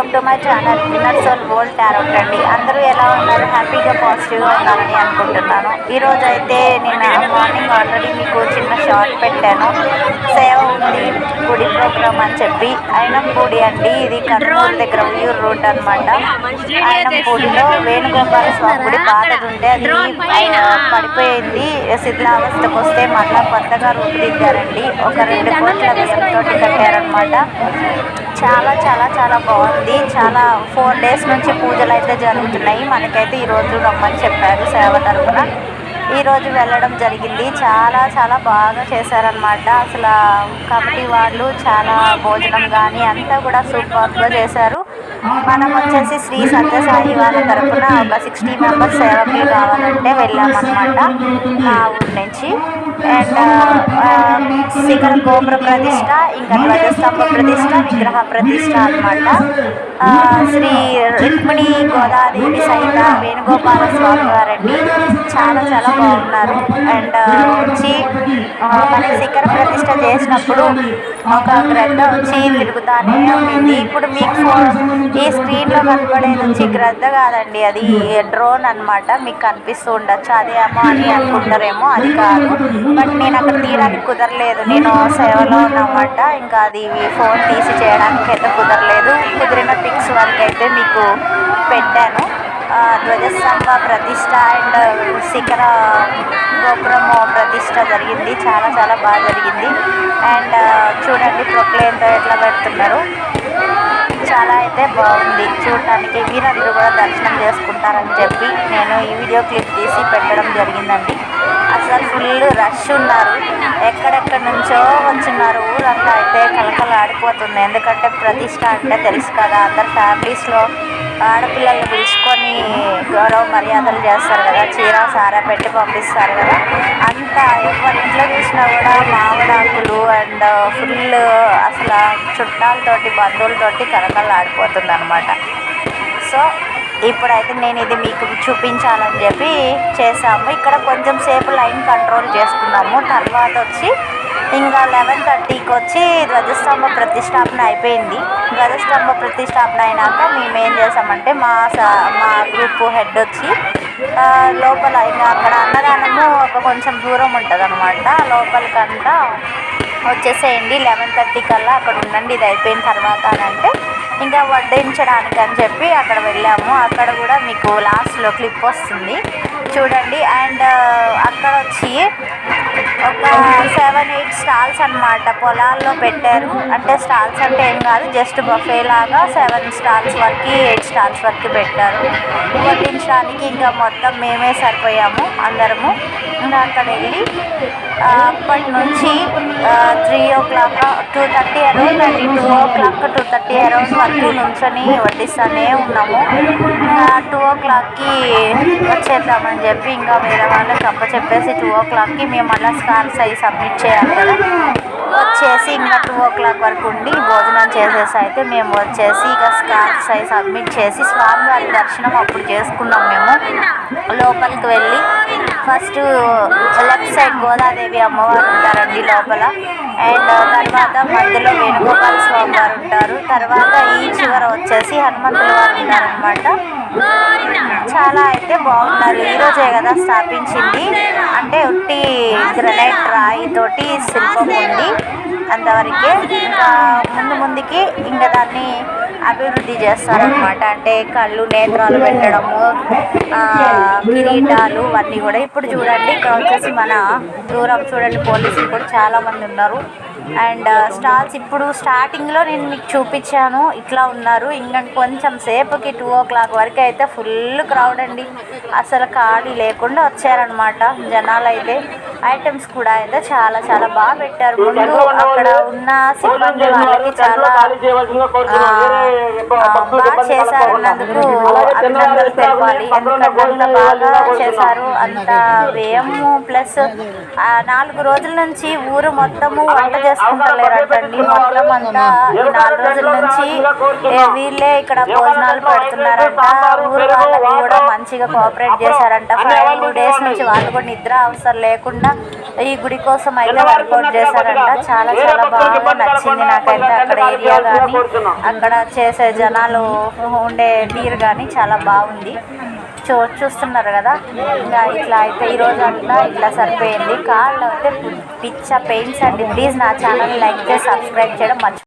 Welcome to my channel winner soul gold tarot అండి. అందరూ ఎలా ఉన్నారు? హ్యాపీగా పాజిటివ్గా ఉన్నారని అనుకుంటున్నాను. ఈరోజు అయితే నేను మార్నింగ్ ఆల్రెడీ మీకు చిన్న షార్ట్ పెట్టాను. సేవ గుడి ప్రోగ్రామ్ అని చెప్పి అయినంపూడి అండి. ఇది కర్నూలు దగ్గర వ్యూర్ రోడ్ అనమాట అయినంపూడిలో వేణుగోపాల స్వామి గుడి పాతది ఉంటే అది పడిపోయింది. శిథిలావస్థకు వస్తే మళ్ళా కొత్తగా రూపుదిద్దారండి. ఒక రెండు కోట్ల వ్యయంతోటి కట్టారనమాట చాలా చాలా చాలా బాగుంది. చాలా ఫోర్ డేస్ నుంచి పూజలు అయితే జరుగుతున్నాయి. మనకైతే ఈరోజు రమ్మని చెప్పారు సేవ తరఫున ఈరోజు వెళ్ళడం జరిగింది. చాలా చాలా బాగా చేశారనమాట అసలు కమిటీ వాళ్ళు చాలా భోజనం కానీ అంతా కూడా సూపర్గా చేశారు. మనం వచ్చేసి శ్రీ సత్యసాయి వాళ్ళ తరపున ఒక సిక్స్టీ మెంబర్స్ సేవకులు కావాలంటే వెళ్ళామన్నమాట. మా ఊరి నుంచి. అండ్ శిఖర గోపుర ప్రతిష్ట ఇంకా ధ్వజస్తంభ ప్రతిష్ట విగ్రహ ప్రతిష్ట అనమాట శ్రీ రుక్మిణి గోదాదేవి సైత వేణుగోపాల స్వామి గారండి చాలా చాలా బాగున్నారు. అండ్ వచ్చి మన శిఖర ప్రతిష్ట చేసినప్పుడు ఒక గ్రద్ద వచ్చి తిరుగుతానే ఉంది. ఇప్పుడు మీకు ఈ స్క్రీన్లో కనపడేది వచ్చి గ్రద్ద కాదండి. అది డ్రోన్ అన్నమాట. మీకు కనిపిస్తూ ఉండొచ్చు. అదేమో అని అనుకుంటారేమో అది కాదు. బట్ నేను అక్కడ తీయడానికి కుదరలేదు. నేను సేవలో ఉన్నమాట. ఇంకా అది ఫోన్ తీసి చేయడానికి అయితే కుదరలేదు. కుదిరిన పిక్స్ వరకు అయితే మీకు పెట్టాను. ధ్వజస్తంభ ప్రతిష్ట అండ్ శిఖర గోపురం ప్రతిష్ట జరిగింది. చాలా చాలా బాగా జరిగింది. అండ్ చూడండి ప్రొక్లేన్తో ఎట్లా పెడుతున్నారు. చాలా అయితే బాగుంది. చూడటానికి మీరందరూ కూడా దర్శనం చేసుకుంటారని చెప్పి నేను ఈ వీడియో క్లిప్ తీసి పెట్టడం జరిగిందండి. అసలు ఫుల్ రష్ ఉన్నారు. ఎక్కడెక్కడి నుంచో వచ్చున్నారు ఊరంతా అయితే కలకలాడిపోతుంది ఎందుకంటే ప్రతిష్ట అంటే తెలుసు కదా అందరు ఫ్యామిలీస్లో ఆడపిల్లల్ని పిలుచుకొని గౌరవ మర్యాదలు చేస్తారు కదా. చీర సారా పెట్టి పంపిస్తారు కదా. అంతా ఎవరి ఇంట్లో చూసినా కూడా మామిడాకులు అండ్ ఫుల్ అసలు చుట్టాలతోటి బంధువులతోటి కలకలాడిపోతుంది అనమాట సో ఇప్పుడైతే నేను ఇది మీకు చూపించాలని చెప్పి చేసాము ఇక్కడ కొంచెం సేపు లైన్ కంట్రోల్ చేసుకున్నాము. తర్వాత వచ్చి ఇంకా లెవెన్ థర్టీకి వచ్చి ధ్వజస్తంభ ప్రతిష్టాపన అయిపోయింది. ధ్వజస్తంభ ప్రతిష్టాపన అయినాక మేము ఏం చేసామంటే మా స- మా గ్రూప్ హెడ్ వచ్చి లోపల ఇంకా అక్కడ అన్నదానము ఒక కొంచెం దూరం ఉంటుంది అనమాట లోపలికంతా వచ్చేసేయండి. లెవెన్ థర్టీ కల్లా అక్కడ ఉండండి. ఇది అయిపోయిన తర్వాత అని అంటే ఇంకా వడ్డించడానికి అని చెప్పి అక్కడ వెళ్ళాము. అక్కడ కూడా మీకు లాస్ట్లో క్లిప్ వస్తుంది. చూడండి. అండ్ అక్కడ వచ్చి ఒక సెవెన్ ఎయిట్ స్టాల్స్ అన్నమాట. పొలాల్లో పెట్టారు. అంటే స్టాల్స్ అంటే ఏం కాదు జస్ట్ బఫే లాగా సెవెన్ స్టాల్స్ వరకు ఎయిట్ స్టాల్స్ వరకు పెట్టారు. వడ్డించడానికి ఇంకా మొత్తం మేమే సరిపోయాము అందరము. అక్కడ వెళ్ళి అప్పటి నుంచి three o'clock two thirty around అండి. Two o'clock two thirty around వరకు నుంచొని వడ్డిస్తూనే ఉన్నాము. టూ ఓ క్లాక్కి వచ్చేద్దామని చెప్పి ఇంకా వేరే వాళ్ళకి అప్ప చెప్పేసి టూ ఓ క్లాక్కి మేము మళ్ళీ స్కాన్స్ అవి సబ్మిట్ చేయాలి కదా. వచ్చేసి ఇంకా టూ ఓ క్లాక్ వరకు ఉండి భోజనం చేసేసి అయితే మేము వచ్చేసి ఇక స్కాన్స్ అవి సబ్మిట్ చేసి స్వామివారి దర్శనం అప్పుడు చేసుకున్నాం మేము. లోపలికి వెళ్ళి ఫస్ట్ లెఫ్ట్ సైడ్ గోదాదేవి అమ్మవారు ఉంటారండి లోపల. అండ్ తర్వాత మధ్యలో వేణుగోపాల స్వామి వారు ఉంటారు. తర్వాత ఈ చివర వచ్చేసి హనుమంతుల వారు ఉన్నారనమాట చాలా అయితే బాగున్నారు. ఈరోజే కదా స్థాపించింది. అంటే ఉట్టి గ్రనైట్ రాయి తోటి శిల్పం ఉంది అంతవరకే. ఇంకా ముందు ముందుకి ఇంకా దాన్ని అభివృద్ధి చేస్తారనమాట అంటే కళ్ళు నేత్రాలు పెట్టడము కిరీటాలు అన్నీ కూడా. ఇప్పుడు చూడండి ఇక్కడ వచ్చేసి మన దూరం చూడండి పోలీసులు కూడా చాలామంది ఉన్నారు. అండ్ స్టాల్స్ ఇప్పుడు స్టార్టింగ్లో నేను మీకు చూపించాను. ఇట్లా ఉన్నారు. ఇంకా కొంచెం సేపుకి టూ ఓ క్లాక్ వరకు అయితే ఫుల్ క్రౌడ్ అండి. అసలు ఖాళీ లేకుండా వచ్చారనమాట జనాలు అయితే ఐటమ్స్ కూడా అయితే చాలా చాలా బాగా పెట్టారు. ముందు అక్కడ ఉన్న సిబ్బంది వాళ్ళకి చాలా బాగా చేశారన్నందుకు అభినందనలు తెలపాలి ఎందుకంటే అంత బాగా చేశారు. అంత వ్యయము ప్లస్ నాలుగు రోజుల నుంచి ఊరు మొత్తము వంట చేసుకుంటలేరంటండి మొత్తం అంతా ఈ నాలుగు రోజుల నుంచి వీళ్ళే ఇక్కడ భోజనాలు పెడుతున్నారంట. ఊరు వాళ్ళకి కూడా మంచిగా కోఆపరేట్ చేశారంట. ఫైవ్ డేస్ నుంచి వాళ్ళు కూడా నిద్ర అవసరం లేకుండా ఈ గుడి కోసం అయితే వర్కౌట్ చేశారంట. చాలా చాలా బాగా నచ్చింది నాకైతే అక్కడ ఏరియా కానీ అక్కడ చేసే జనాలు ఉండే తీరు కానీ చాలా బాగుంది. చూ చూస్తున్నారు కదా? ఇంకా ఇట్లా అయితే ఈరోజు అంతా ఇట్లా సరిపోయింది. కాళ్ళు అయితే పిచ్చ పెయిన్స్ అండి. ప్లీజ్ నా ఛానల్ లైక్ చేసి సబ్స్క్రైబ్ చేయడం మర్చి